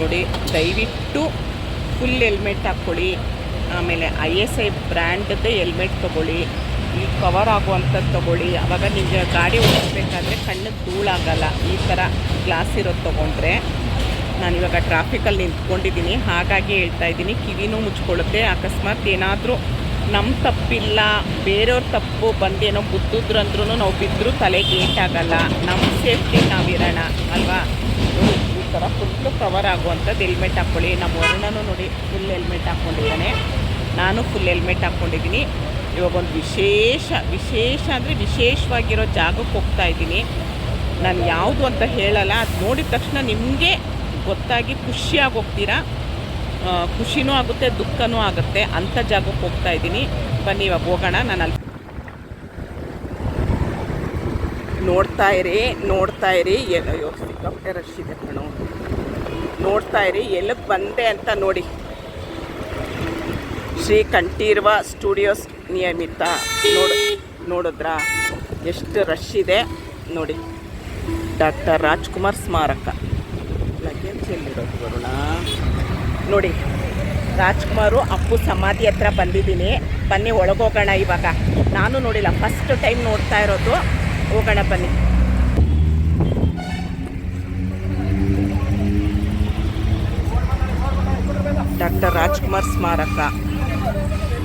ನೋಡಿ, ದಯವಿಟ್ಟು full helmet ಹಾಕ್ಕೊಳ್ಳಿ. ಆಮೇಲೆ ಐ ಎಸ್ ಐ ಬ್ರ್ಯಾಂಡದ್ದೇ ಹೆಲ್ಮೆಟ್ ತೊಗೊಳ್ಳಿ. ಈ ಕವರ್ ಆಗುವಂಥದ್ದು ತೊಗೊಳ್ಳಿ. ಆವಾಗ ನಿಮಗೆ ಗಾಡಿ ಓಡಿಸ್ಬೇಕಾದ್ರೆ ಕಣ್ಣಿಗೆ ಧೂಳಾಗಲ್ಲ. ಈ ಥರ ಗ್ಲಾಸ್ ಇರೋದು ತೊಗೊಂಡ್ರೆ. ನಾನಿವಾಗ ಟ್ರಾಫಿಕಲ್ಲಿ ನಿಂತ್ಕೊಂಡಿದ್ದೀನಿ. ಹಾಗಾಗಿ ಹೇಳ್ತಾ ಇದ್ದೀನಿ, ಕಿವಿನೂ ಮುಚ್ಕೊಳ್ಳುತ್ತೆ. ಅಕಸ್ಮಾತ್ ಏನಾದರೂ ನಮ್ಮ ತಪ್ಪಿಲ್ಲ, ಬೇರೆಯವ್ರ ತಪ್ಪು ಬಂದೇನೋ ಗುದ್ದಿದ್ರು ಅಂದ್ರೂ ನಾವು ಬಿದ್ದರೂ ತಲೆಗೆ ಏಟಾಗಲ್ಲ. ನಮ್ಮ ಸೇಫ್ಟಿ ನಾವಿರೋಣ ಅಲ್ವಾ? ಥರ ಫುಲ್ಲು ಕವರ್ ಆಗುವಂಥದ್ದು ಹೆಲ್ಮೆಟ್ ಹಾಕ್ಕೊಳ್ಳಿ. ನಮ್ಮ ವರ್ಣನೂ ನೋಡಿ ಫುಲ್ ಹೆಲ್ಮೆಟ್ ಹಾಕ್ಕೊಂಡಿದ್ದಾನೆ. ನಾನು ಫುಲ್ ಹೆಲ್ಮೆಟ್ ಹಾಕ್ಕೊಂಡಿದ್ದೀನಿ. ಇವಾಗ ಒಂದು ವಿಶೇಷ ವಿಶೇಷ ಅಂದರೆ ವಿಶೇಷವಾಗಿರೋ ಜಾಗಕ್ಕೆ ಹೋಗ್ತಾ ಇದ್ದೀನಿ. ನಾನು ಯಾವುದು ಅಂತ ಹೇಳಲ್ಲ. ಅದು ನೋಡಿದ ತಕ್ಷಣ ನಿಮಗೆ ಗೊತ್ತಾಗಿ ಖುಷಿಯಾಗಿ ಹೋಗ್ತೀರಾ? ಖುಷಿನೂ ಆಗುತ್ತೆ, ದುಃಖನೂ ಆಗುತ್ತೆ. ಅಂಥ ಜಾಗಕ್ಕೆ ಹೋಗ್ತಾ ಇದ್ದೀನಿ. ಬನ್ನಿ, ಇವಾಗ ಹೋಗೋಣ. ನಾನು ಅಲ್ಲಿ ನೋಡ್ತಾ ಇರಿ ನೋಡ್ತಾ ಇರಿ. ಎ- ಅಯ್ಯೋ, ಸಿಕ್ಕಾಪಟ್ಟೆ ರಶ್ ಇದೆ ಕಣೋ. ನೋಡ್ತಾ ಇರಿ, ಎಲ್ಲಿಗೆ ಬಂದೆ ಅಂತ ನೋಡಿ. ಶ್ರೀ ಕಂಠೀರ್ವ ಸ್ಟುಡಿಯೋಸ್ ನಿಯಮಿತ. ನೋಡ ನೋಡಿದ್ರಾ? ಎಷ್ಟು ರಶ್ ಇದೆ. ನೋಡಿ. ಡಾಕ್ಟರ್ ರಾಜ್ಕುಮಾರ್ ಸ್ಮಾರಕ. ಲಗೇಜ್ ಎಲ್ಲಿರೋದು ವರುಣ? ನೋಡಿ. ರಾಜ್ಕುಮಾರು ಅಪ್ಪು ಸಮಾಧಿ ಹತ್ರ ಬಂದಿದ್ದೀನಿ. ಬನ್ನಿ, ಒಳಗೋಗೋಣ ಇವಾಗ. ನಾನು ನೋಡಿಲ್ಲ ಫಸ್ಟ್ ಟೈಮ್ ನೋಡ್ತಾ ಇರೋದು. ಹೋಗೋಣ, ಬನ್ನಿ. ಡಾಕ್ಟರ್ ರಾಜ್ಕುಮಾರ್ ಸ್ಮಾರಕ.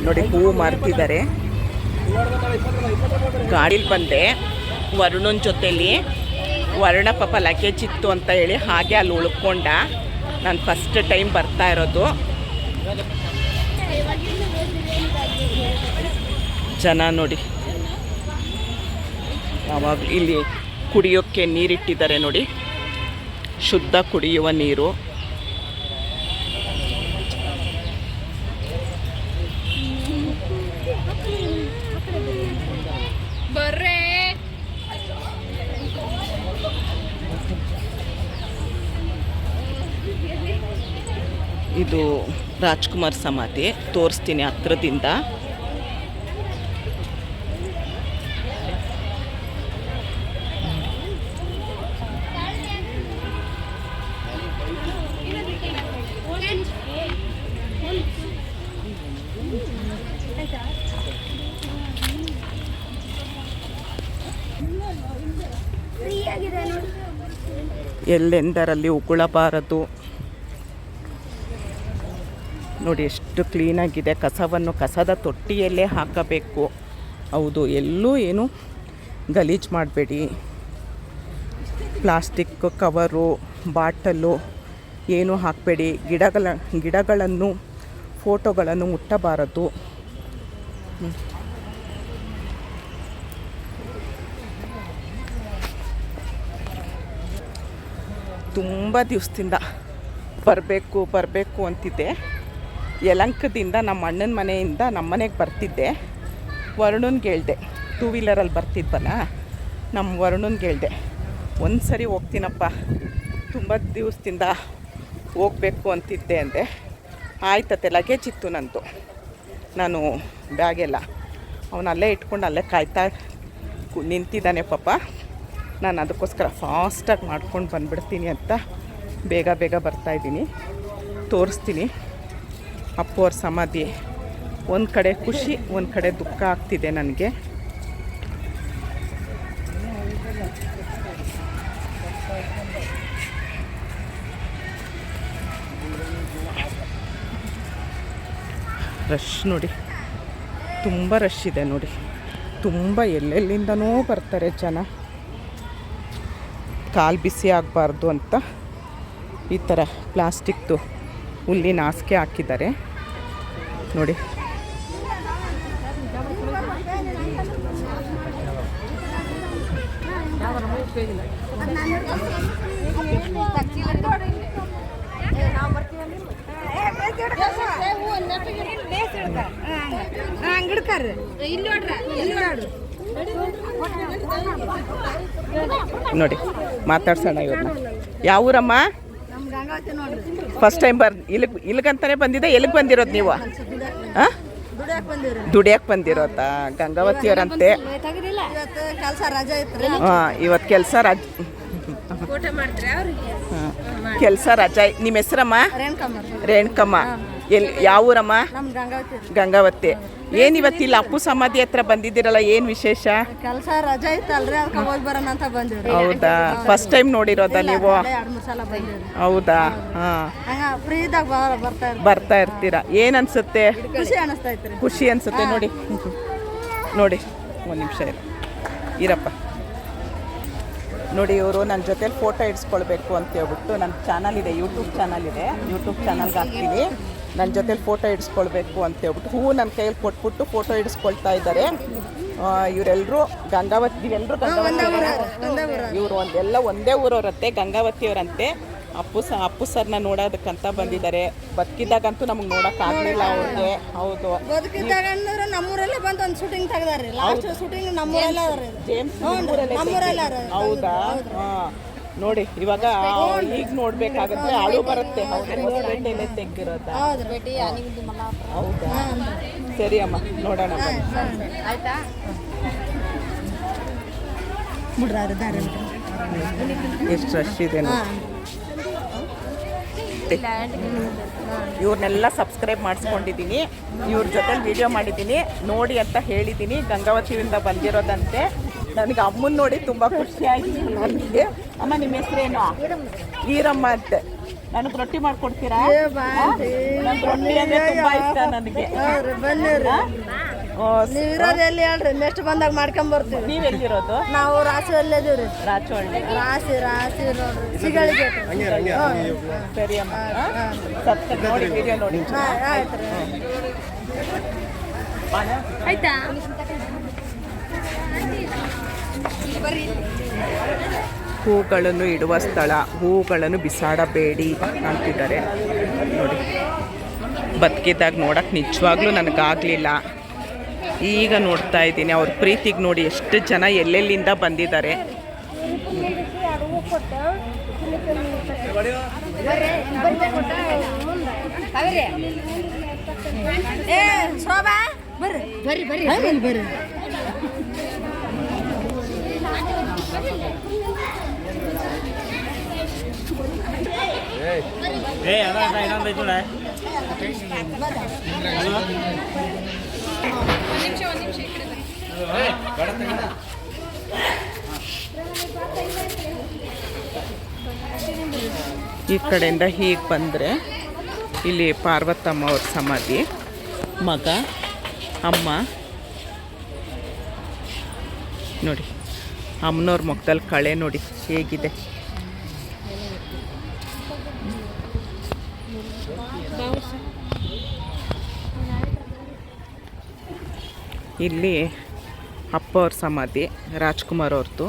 ನೋಡಿ ಹೂವು ಮಾರ್ತಿದ್ದಾರೆ. ಗಾಡೀಲಿ ಬಂದೆ. ವರುಣನ ಜೊತೆಲಿ. ವರ್ಣ ಪಾಪ ಲಗೇಜ್ ಇತ್ತು ಅಂತ ಹೇಳಿ ಹಾಗೆ ಅಲ್ಲಿ ಉಳ್ಕೊಂಡ. ನಾನು ಫಸ್ಟ್ ಟೈಮ್ ಬರ್ತಾ ಇರೋದು. ಜನ ನೋಡಿ. ಯಾವಾಗ ಇಲ್ಲಿ ಕುಡಿಯೋಕ್ಕೆ ನೀರಿಟ್ಟಿದ್ದಾರೆ ನೋಡಿ. ಶುದ್ಧ ಕುಡಿಯುವ ನೀರು. ಇದು ರಾಜ್ಕುಮಾರ್ ಸಮಾಧಿ ತೋರಿಸ್ತೀನಿ ಹತ್ರದಿಂದ. ಎಲ್ಲೆಂದರಲ್ಲಿ ಉಗುಳಬಾರದು. ನೋಡಿ ಎಷ್ಟು ಕ್ಲೀನಾಗಿದೆ. ಕಸವನ್ನು ಕಸದ ತೊಟ್ಟಿಯಲ್ಲೇ ಹಾಕಬೇಕು. ಹೌದು, ಎಲ್ಲೂ ಏನು ಗಲೀಜು ಮಾಡಬೇಡಿ. ಪ್ಲಾಸ್ಟಿಕ್ ಕವರು, ಬಾಟಲು ಏನು ಹಾಕಬೇಡಿ. ಗಿಡಗಳ, ಗಿಡಗಳನ್ನು, ಫೋಟೋಗಳನ್ನು ಮುಟ್ಟಬಾರದು. ತುಂಬ ದಿವಸದಿಂದ ಬರಬೇಕು ಬರಬೇಕು ಅಂತಿದ್ದೆ. ಯಲಂಕದಿಂದ ನಮ್ಮ ಅಣ್ಣನ ಮನೆಯಿಂದ ನಮ್ಮ ಮನೆಗೆ ಬರ್ತಿದ್ದೆ. ವರುಣನ್ಗೆ ಹೇಳಿದೆ ಟೂ ವೀಲರಲ್ಲಿ ಬರ್ತಿದ್ವಲ್ಲ? ನಮ್ಮ ವರುಣನ್ಗೆ ಹೇಳಿದೆ ಒಂದು ಸರಿ ಹೋಗ್ತೀನಪ್ಪ. ತುಂಬ ದಿವಸದಿಂದ ಹೋಗಬೇಕು ಅಂತಿದ್ದೆ ಅಂದೆ. ಆಯ್ತತೆ ಲಗೇಜ್ ಇತ್ತು ನಂದು. ನಾನು ಬ್ಯಾಗೆಲ್ಲ ಅವನು ಅಲ್ಲೇ ಇಟ್ಕೊಂಡು ಅಲ್ಲೇ ಕಾಯ್ತಾ ನಿಂತಿದ್ದಾನೆ ಪಾಪ. ನಾನು ಅದಕ್ಕೋಸ್ಕರ ಫಾಸ್ಟಾಗಿ ಮಾಡ್ಕೊಂಡು ಬಂದ್ಬಿಡ್ತೀನಿ ಅಂತ ಬೇಗ ಬೇಗ ಬರ್ತಾಯಿದ್ದೀನಿ ತೋರಿಸ್ತೀನಿ. ಅಪ್ಪು ಅವ್ರ ಸಮಾಧಿ. ಒಂದು ಕಡೆ ಖುಷಿ, ಒಂದು ಕಡೆ ದುಃಖ ಆಗ್ತಿದೆ ನನಗೆ. ರಶ್ ನೋಡಿ. ತುಂಬ ರಶ್ ಇದೆ ನೋಡಿ. ತುಂಬ ಎಲ್ಲೆಲ್ಲಿಂದನೋ ಬರ್ತಾರೆ ಜನ. ಕಾಲು ಬಿಸಿ ಆಗಬಾರ್ದು ಅಂತ ಈ ಥರ ಪ್ಲಾಸ್ಟಿಕ್ದು ಹುಲ್ಲಿನ ಹಾಸಿಗೆ ಹಾಕಿದ್ದಾರೆ. ನೋಡಿ. ಹಂಗಿಡ್ಕಾರ ಇಲ್ಲಿ ನೋಡ್ರಿ. ಇಲ್ಲಿ ನೋಡು. ನೋಡಿ ಮಾತಾಡ್ಸೋಣ ಇವ್ರನ್ನ. ಯಾವ ಊರಮ್ಮ? ಫಸ್ಟ್ ಟೈಮ್ ಬರ್ ಇಲ್ಲಿ ಇಲ್ಲಿಗಂತಾನೆ ಬಂದಿದೆ ಎಲ್ಲಿಗೆ ಬಂದಿರೋದು ನೀವು? ಹಾಂ? ದುಡಿಯಕ್ಕೆ ಬಂದಿರೋದಾ? ಗಂಗಾವತಿಯವರಂತೆ. ತೆಗದಿಲ್ಲ ಇವತ್ತು ಕೆಲಸ ರಜಾ ಇತ್ರಿ ಹಾಂ ಇವತ್ತು ಕೆಲಸ ರಾಜ್ ಕೆಲಸ ರಜಾ ನಿಮ್ಮ ಹೆಸರಮ್ಮ? ರೇಣುಕಮ್ಮ ಎಲ್ಲಿ ಯಾವ ಊರಮ್ಮ? ಗಂಗಾವತಿ ಏನು ಇವತ್ತಿಲ್ಲ ಅಪ್ಪು ಸಮಾಧಿ ಹತ್ರ ಬಂದಿದ್ದೀರಲ್ಲ ಏನು ವಿಶೇಷ? ಕೆಲಸ ರಜಾ ಇತ್ತಲ್ರಿ ಅದಕ್ಕೆ ಹೋಗಿ ಬರೋಣ ಅಂತ ಬಂದಿವ್ರಿ. ಹೌದಾ? ಫಸ್ಟ್ ಟೈಮ್ ನೋಡಿರೋದ ನೀವು? ಹೌದಾ? ಹಾಂ. ಫ್ರೀ ಇದ್ದಾಗ ಬರ್ತಾ ಬರ್ತಾ ಇರ್ತೀರಾ? ಏನು ಅನ್ಸುತ್ತೆ? ಖುಷಿ ಖುಷಿ ಅನ್ಸುತ್ತೆ ನೋಡಿ. ನೋಡಿ ಒಂದು ನಿಮಿಷ ಇರ. ಇರಪ್ಪ. ನೋಡಿ ಇವರು ನನ್ನ ಜೊತೆಲಿ ಫೋಟೋ ಇಡ್ಸ್ಕೊಳ್ಬೇಕು ಅಂತ ಹೇಳ್ಬಿಟ್ಟು ನನ್ನ ಚಾನಲ್ ಇದೆ ಯೂಟ್ಯೂಬ್ ಚಾನಲ್ ಇದೆ. ಯೂಟ್ಯೂಬ್ ಚಾನಲ್ಗೆ ಹಾಕ್ತೀನಿ. ನನ್ನ ಜೊತೆಲಿ ಫೋಟೋ ಇಡ್ಸ್ಕೊಳ್ಬೇಕು ಅಂತ ಹೇಳ್ಬಿಟ್ಟು ಹೂವು ನನ್ನ ಕೈಯಲ್ಲಿ ಕೊಟ್ಬಿಟ್ಟು ಫೋಟೋ ಇಡಿಸ್ಕೊಳ್ತಾ ಇದ್ದಾರೆ. ಇವರೆಲ್ಲರೂ ಗಂಗಾವತಿ ಎಲ್ಲರೂ ಗಂಗಾವತಿ ಇವರು ಒಂದೆಲ್ಲ ಒಂದೇ ಊರವರಂತೆ ಗಂಗಾವತಿಯವರಂತೆ ಅಪ್ಪು ಸ ಅಪ್ಪು ಸರ್ನ ನೋಡೋದಕ್ಕಂತ ಬಂದಿದ್ದಾರೆ. ಬದುಕಿದ್ದಾಗಂತೂ ನಮಗೆ ನೋಡೋಕ್ಕಾಗಲಿಲ್ಲ ಅವ್ರಿಗೆ. ಹೌದು. ಬದುಕಿದ್ದಾಗ ಅಂದ್ರೆ ನಮ್ಮೂರಲ್ಲೇ ಬಂದು ಒಂದು ಶೂಟಿಂಗ್ ತೆಗ್ದಾರಿ. ಲಾಸ್ಟ್ ಶೂಟಿಂಗ್ ನಮ್ಮೂರಲ್ಲೇ ಜೇಮ್ಸ್ ನಮ್ಮೂರಲ್ಲೇ ಹೌದಾ. ಹಾಂ. ನೋಡಿ ಇವಾಗ ಈಗ ನೋಡ್ಬೇಕಾಗತ್ತೆ ಅಳು ಬರುತ್ತೆ. ಹೊಸಪೇಟೆಯಲ್ಲೇ ತೆಗ್ದಿರೋದಾ. ಹೌದು? ನಿಮ್ದು ಸರಿ ಅಮ್ಮ ನೋಡೋಣ. ಆಯ್ತಾ? ಎಷ್ಟು ರಶ್ ಇದೆ. ಇವ್ರನ್ನೆಲ್ಲ ಸಬ್ಸ್ಕ್ರೈಬ್ ಮಾಡಿಸ್ಕೊಂಡಿದ್ದೀನಿ. ಇವ್ರ ಜೊತೆ ವಿಡಿಯೋ ಮಾಡಿದ್ದೀನಿ. ನೋಡಿ ಅಂತ ಹೇಳಿದ್ದೀನಿ. ಗಂಗಾವತಿಯಿಂದ ಬಂದಿರೋದಂತೆ. ನನಗೆ ಅಮ್ಮನ ನೋಡಿ ತುಂಬ ಖುಷಿ ಆಯಿತು ನನಗೆ. ಅಮ್ಮ ನಿಮ್ಮ ಹೆಸರೇನು? ಈರಮ್ಮ ಅಂತೆ. ನನಗೆ ರೊಟ್ಟಿ ಮಾಡ್ಕೊಡ್ತೀರಾ? ನನಗೆ ರೊಟ್ಟಿ ಅಂದರೆ ತುಂಬ ಇಷ್ಟ ನನಗೆ. ಹೌದ್ರಿ ಓ, ನೀವು ಇರೋದು ಎಲ್ಲಿ ಹೇಳ್ರಿ? ನೆಕ್ಸ್ಟ್ ಬಂದಾಗ ಮಾಡ್ಕೊಂಬರ್ತೀವಿ ನೀವು ಎಲ್ಲಿರೋದು? ನಾವು ರಾಶಿಯಲ್ಲೇ ಇದೀವ್ರಿ ರಾಚೋಳ್ಳಿ ರಾಸಿ ರಾಸಿ ನೋಡ್ರಿ. ಸಿಗಳಿಗೆ ಸರಿ ಅಮ್ಮ. ನೋಡಿ ವಿಡಿಯೋ ನೋಡಿ. ಆಯ್ತು ರೀ. ಆಯ್ತಾ? ಹೂಗಳನ್ನು ಇಡುವ ಸ್ಥಳ. ಹೂಗಳನ್ನು ಬಿಸಾಡಬೇಡಿ ಅಂತಿದ್ದಾರೆ. ನೋಡಿ. ಬದುಕಿದ್ದಾಗ ನೋಡಕ್ಕೆ ನಿಜವಾಗ್ಲೂ ನನಗಾಗಲಿಲ್ಲ. ಈಗ ನೋಡ್ತಾ ಇದ್ದೀನಿ. ಅವ್ರ ಪ್ರೀತಿಗೆ ನೋಡಿ ಎಷ್ಟು ಜನ ಎಲ್ಲೆಲ್ಲಿಂದ ಬಂದಿದ್ದಾರೆ. ಏ ಶೋಭಾ ಬರ್ರಿ. ಬರ್ರಿ. ಏ ಈ ಕಡೆಯಿಂದ ಹೀಗೆ ಬಂದರೆ ಇಲ್ಲಿ ಪಾರ್ವತಮ್ಮ ಅವ್ರ ಸಮಾಧಿ, ಮಗ, ಅಮ್ಮ. ನೋಡಿ, ಅಮ್ಮನವ್ರ ಮುಖದಲ್ಲಿ ಕಳೆ ನೋಡಿ, ಹೇಗಿದೆ. ಇಲ್ಲಿ ಅಪ್ಪ ಅವ್ರ ಸಮಾಧಿ ರಾಜ್ಕುಮಾರ್ ಅವ್ರದ್ದು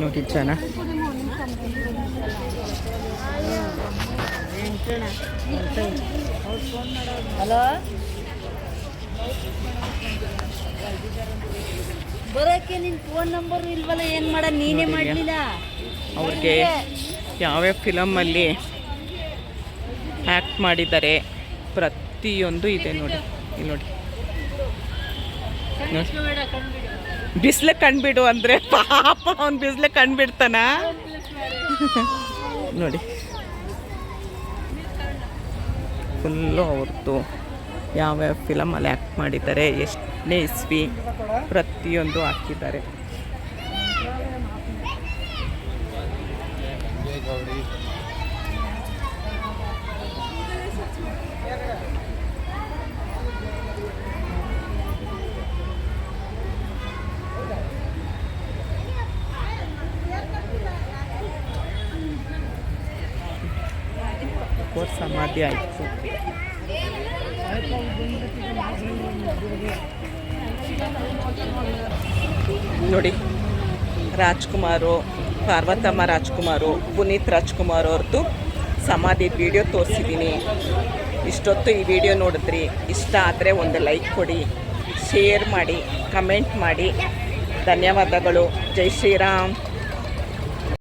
ನೋಡಿ ಜನ. ಹಲೋ? ಬರೋಕೆ ನಿನ್ ಫೋನ್ ನಂಬರ್ ಇಲ್ವಲ್ಲ ಏನ್ ಮಾಡ? ನೀನೇ ಮಾಡ್ಲಿಲ್ಲ? ಅವ್ರಿಗೆ ಯಾವ್ಯಾವ ಫಿಲಮಲ್ಲಿ ಆ್ಯಕ್ಟ್ ಮಾಡಿದ್ದಾರೆ ಪ್ರತಿಯೊಂದು ಇದೆ ನೋಡಿ. ಇಲ್ಲಿ ನೋಡಿ. ಬಿಸಿಲು ಕಣ್ಬಿಡು ಅಂದರೆ ಪಾಪ ಅವ್ನು ಬಿಸಿಲು ಕಣ್ಬಿಡ್ತಾನ. ನೋಡಿ. ಫುಲ್ಲು ಅವ್ರದ್ದು ಯಾವ್ಯಾವ ಫಿಲಮಲ್ಲಿ ಆ್ಯಕ್ಟ್ ಮಾಡಿದ್ದಾರೆ ಎಷ್ಟನೇ ಇಸ್ವಿ ಪ್ರತಿಯೊಂದು ಹಾಕಿದ್ದಾರೆ. ಸಮಾಧಿ ಆಯಿತು. ನೋಡಿ, ರಾಜ್ಕುಮಾರು, ಪಾರ್ವತಮ್ಮ ರಾಜ್ಕುಮಾರು, ಪುನೀತ್ ರಾಜ್ಕುಮಾರ್ ಅವ್ರದ್ದು ಸಮಾಧಿ ವಿಡಿಯೋ ತೋರಿಸಿದ್ದೀನಿ ಇಷ್ಟೊತ್ತು ಈ ವಿಡಿಯೋ ನೋಡಿದ್ರಿ. ಇಷ್ಟ ಆದರೆ ಒಂದು ಲೈಕ್ ಕೊಡಿ ಶೇರ್ ಮಾಡಿ ಕಮೆಂಟ್ ಮಾಡಿ. ಧನ್ಯವಾದಗಳು. ಜೈ ಶ್ರೀರಾಮ್.